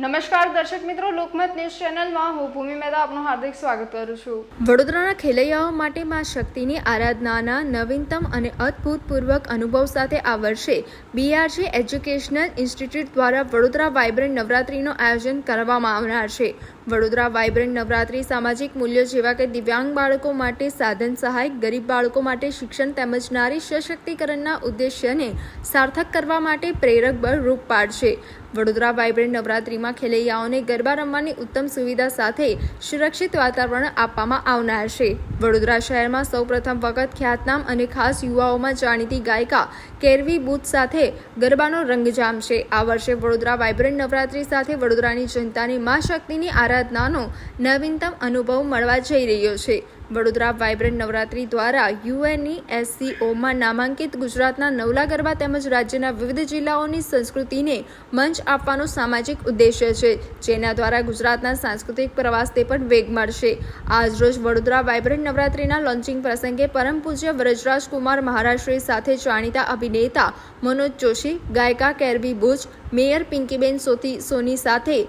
નમસ્કાર દર્શક મિત્રો, લોકમત ન્યૂઝ ચેનલમાં હું ભૂમિ મહેતા આપનું હાર્દિક સ્વાગત કરું છું. વડોદરાના ખેલૈયાઓ માટે મા શક્તિની આરાધનાના નવીનતમ અને અદ્ભુતપૂર્વક અનુભવ સાથે આ વર્ષે બીઆરજી એજ્યુકેશનલ ઇન્સ્ટિટ્યૂટ દ્વારા વડોદરા વાઇબ્રન્ટ નવરાત્રીનું આયોજન કરવામાં આવનાર છે. વડોદરા વાઇબ્રન્ટ નવરાત્રી સામાજિક મૂલ્યો જેવા કે દિવ્યાંગ બાળકો માટે સાધન સહાય, ગરીબ બાળકો માટે શિક્ષણ તેમજ નારી સશક્તિકરણના ઉદ્દેશ્યને સાર્થક કરવા માટે પ્રેરક બળ રૂપ પાડશે. વડોદરા વાઇબ્રન્ટ નવરાત્રિમાં ખેલૈયાઓને ગરબા રમવાની ઉત્તમ સુવિધા સાથે સુરક્ષિત વાતાવરણ આપવામાં આવનાર છે. વડોદરા શહેરમાં સૌપ્રથમ વખત ખ્યાતનામ અને ખાસ યુવાઓમાં જાણીતી ગાયિકા કેરવી બુથ સાથે ગરબાનો રંગજામ છે. આ વર્ષે વડોદરા વાઇબ્રન્ટ નવરાત્રિ સાથે વડોદરાની જનતાની મા શક્તિની આરાધનાનો નવીનતમ અનુભવ મળવા જઈ રહ્યો છે. વડોદરા વાઇબ્રન્ટ નવરાત્રી દ્વારા યુએનઈ એસસીઓમાં નામાંકિત ગુજરાતના નવલા ગરબા તેમજ રાજ્યના વિવિધ જિલ્લાઓની સંસ્કૃતિને મંચ આપવાનો સામાજિક ઉદ્દેશ્ય છે, જેના દ્વારા ગુજરાતના સાંસ્કૃતિક પ્રવાસને પણ વેગ મળશે આજરોજ વડોદરા વાઇબ્રન્ટ નવરાત્રીના લોન્ચિંગ પ્રસંગે પરમ પૂજ્ય વ્રજરાજકુમાર મહારાષ્ટ્રી સાથે જાણીતા અભિનેતા મનોજ જોશી, ગાયિકા કેરબી બુચ મેયર પિંકીબેન સોથી, સોની સાથે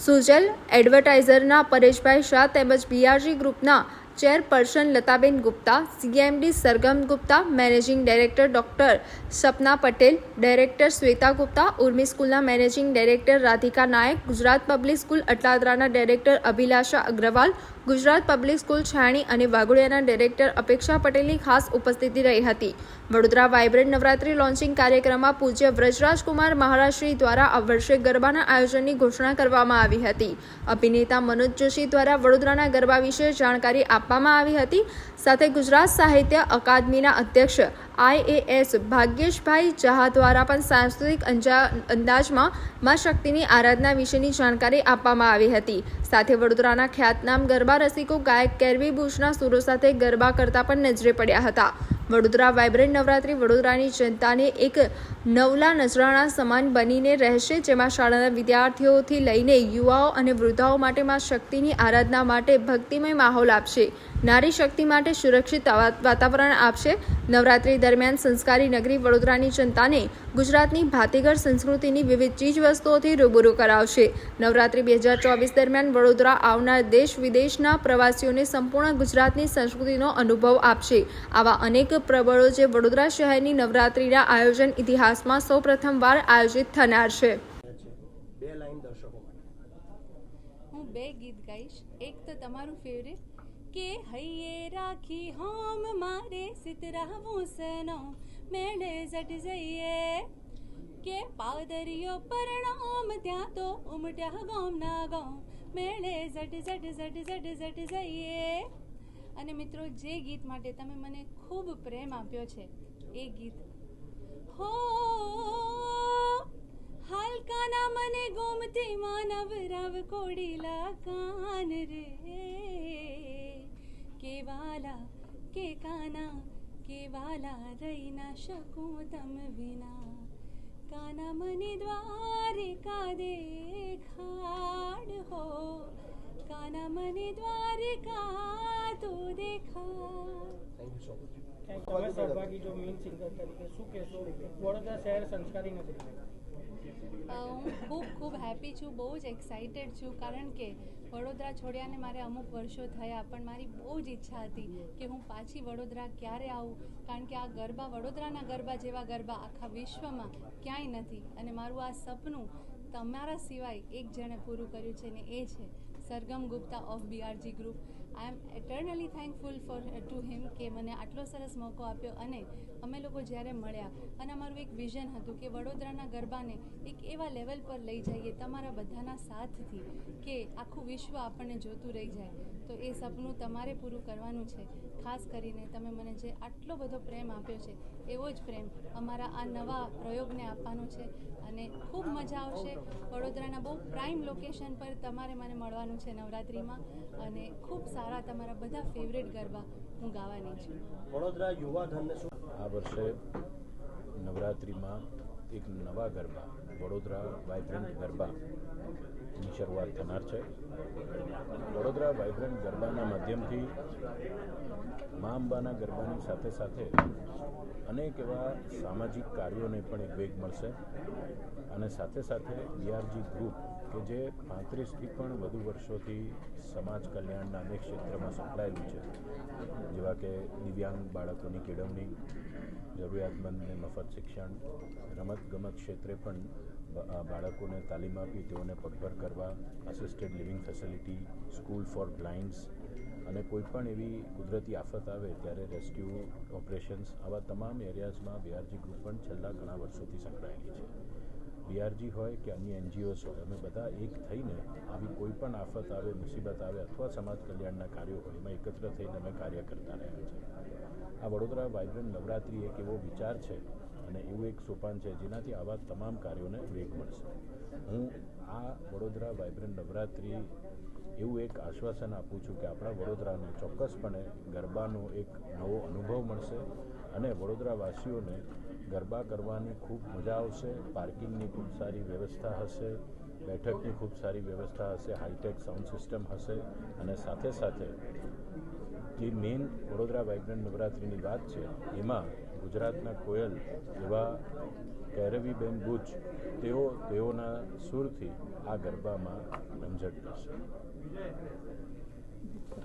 સુજલ એડવર્ટાઇઝરના પરેશભાઈ શાહ તેમજ બીઆરજી ગ્રુપના chairperson Lataben Gupta, CMD Sargam Gupta, managing director doctor Sapna Patel, director Shweta Gupta, Urmi સ્કૂલના managing director Radhika Nayak, Gujarat public school અટલાદરાના director Abhilasha Agrawal, Gujarat public school Chhani અને વાઘોડિયાના director અપેક્ષા પટેલની ખાસ ઉપસ્થિતિ રહી હતી. વડોદરા વાઇબ્રન્ટ નવરાત્રી લોન્ચિંગ કાર્યક્રમમાં પૂજ્ય વ્રજરાજકુમાર મહારાષ્ટ્રી દ્વારા આ વર્ષે ગરબાના આયોજનની ઘોષણા કરવામાં આવી હતી. અભિનેતા મનોજ જોશી દ્વારા વડોદરાના ગરબા વિશે જાણકારી આપવામાં આવી હતી. સાથે ગુજરાત સાહિત્ય અકાદમીના અધ્યક્ષ આઈએએસ ભાગ્યેશભાઈ જહા દ્વારા પણ સાંસ્કૃતિક અંદાજમાં મા શક્તિની આરાધના વિશેની જાણકારી આપવામાં આવી હતી. સાથે વડોદરાના ખ્યાતનામ ગરબા રસિકો ગાયક કેરવી બુશના સુરો સાથે ગરબા કરતા પણ નજરે પડ્યા હતા. વડોદરા વાઇબ્રન્ટ નવરાત્રિ વડોદરાની જનતાને એક નવલા નજરાણા સમાન બનીને રહેશે, જેમાં શાળાના વિદ્યાર્થીઓથી લઈને યુવાઓ અને વૃદ્ધાઓ માટે માં શક્તિની આરાધના માટે ભક્તિમય માહોલ આપશે. નારી શક્તિ માટે સુરક્ષિત વાતાવરણ આપશે. નવરાત્રી દરમિયાન સંસ્કારી નગરી વડોદરાની જનતાને ગુજરાતની ભાતીગર સંસ્કૃતિની વિવિધ ચીજવસ્તુઓથી રૂબરૂ કરાવશે. નવરાત્રી બે હજાર ચોવીસ દરમિયાન વડોદરા આવનાર દેશ વિદેશના પ્રવાસીઓને સંપૂર્ણ ગુજરાતની સંસ્કૃતિનો અનુભવ આપશે. આવા અનેક પ્રબળો જે વડોદરા શહેરની નવરાત્રીના આયોજન ઇતિહાસમાં સૌ પ્રથમવાર આયોજિત થનાર છે. બે લાઈન દર્શકો માટે. હું બે ગીત ગાઈશ. એક તો તમારું ફેવરેટ કે હૈયે રાખી હોમ મારે સિતરાવું સનો મેળે જટ જઈએ. કે પાદરીઓ પરણામ ત્યાં તો ઉમટ્યા ગામ ના ગામ મેળે જટ જટ જટ જટ જટ જઈએ. અને મિત્રો જે ગીત માટે તમે મને ખૂબ પ્રેમ આપ્યો છે એ ગીત હો હાલકાના મને ગોમતી માનવ રવ કોડીલા કાન રે કે વાલા કે કાના કે વાલા રહી ના શકું તમ વિના કાના મને દ્વારિકા દેખાડ હો કાના મને દ્વારિકા તો દેખાડ થેન્ક યુ સો મચ. તમે સહભાગી જો મેઇન સિંગર તરીકે શું કહેશો? વડોદરા શહેર સંસ્કારી નગરી હું ખૂબ ખૂબ હેપી છું બહુ જ એક્સાઇટેડ છું કારણ કે વડોદરા છોડ્યાને મારે અમુક વર્ષો થયા પણ મારી બહુ જ ઈચ્છા હતી કે હું પાછી વડોદરા ક્યારે આવું કારણ કે આ ગરબા વડોદરાના ગરબા જેવા ગરબા આખા વિશ્વમાં ક્યાંય નથી. અને મારું આ સપનું તમારા સિવાય એક જણે પૂરું કર્યું છે ને એ છે Sargam Gupta of BRG group I am eternally thankful for to him કે મને આટલો સરસ મોકો આપ્યો અને અમે લોકો જ્યારે મળ્યા અને અમારું એક વિઝન હતું કે વડોદરાના ગરબાને એક એવા લેવલ પર લઈ જઈએ તમારા બધાના સાથથી કે આખું વિશ્વ આપણને જોતું રહી જાય. તો એ સપનું તમારે પૂરું કરવાનું છે. ખાસ કરીને તમે મને જે આટલો બધો પ્રેમ આપ્યો છે, એવો જ પ્રેમ અમારા આ નવા પ્રયોગને આપવાનો છે. અને ખૂબ મજા આવશે. વડોદરાના બહુ પ્રાઇમ લોકેશન પર તમારે મને મળવાનું છે નવરાત્રિમાં. અને ખૂબ સારા તમારા બધા ફેવરેટ ગરબા હું ગાવાની છું. વડોદરા યુવા ધનને શું? આ વર્ષે નવરાત્રિમાં એક નવા ગરબા, વડોદરા વાઇબ્રન્ટ ગરબાની શરૂઆત થનાર છે. વડોદરા વાઇબ્રન્ટ ગરબાના માધ્યમથી મા અંબાના ગરબાની સાથે સાથે અનેક એવા સામાજિક કાર્યોને પણ એક વેગ મળશે અને સાથે સાથે બીઆરજી ગ્રુપ કે જે પાંત્રીસથી પણ વધુ વર્ષોથી સમાજ કલ્યાણના અનેક ક્ષેત્રમાં સંકળાયેલું છે. જેવા કે દિવ્યાંગ બાળકોની કેળવણી, જરૂરિયાતમંદને મફત શિક્ષણ, રમતગમત ક્ષેત્રે પણ બાળકોને તાલીમ આપી તેઓને પગભર કરવા assisted living facility school for blinds અને કોઈ પણ એવી કુદરતી આફત આવે ત્યારે રેસ્ક્યુ ઓપરેશન્સ આવા તમામ એરિયાઝમાં બીઆરજી ગ્રુપ પણ છેલ્લા ઘણા વર્ષોથી સંકળાયેલી છે. બીઆરજી હોય કે અન્ય એનજીઓસ હોય, અમે બધા એક થઈને આવી કોઈ પણ આફત આવે, મુસીબત આવે અથવા સમાજ કલ્યાણના કાર્યો હોય, એમાં એકત્ર થઈને અમે કાર્ય કરતા રહ્યા છે આ વડોદરા વાઇબ્રન્ટ નવરાત્રિ એક એવો વિચાર છે અને એવું એક સોપાન છે જેનાથી આવા તમામ કાર્યોને વેગ મળશે. હું આ વડોદરા વાઇબ્રન્ટ નવરાત્રિ એવું એક આશ્વાસન આપું છું કે આપણા વડોદરાને ચોક્કસપણે ગરબાનો એક નવો અનુભવ મળશે અને વડોદરાવાસીઓને ગરબા કરવાની ખૂબ મજા આવશે, પાર્કિંગની ખૂબ સારી વ્યવસ્થા હશે, બેઠકની ખૂબ સારી વ્યવસ્થા હશે, હાઈટેક સાઉન્ડ સિસ્ટમ હશે અને સાથે સાથે જે મેઇન વડોદરા વાઇબ્રન્ટ નવરાત્રિની વાત છે, એમાં ગુજરાતના કોયલ એવા કૈરવીબેન બુચ તેઓ તેઓના સુરથી આ ગરબામાં રમઝટ કરશે.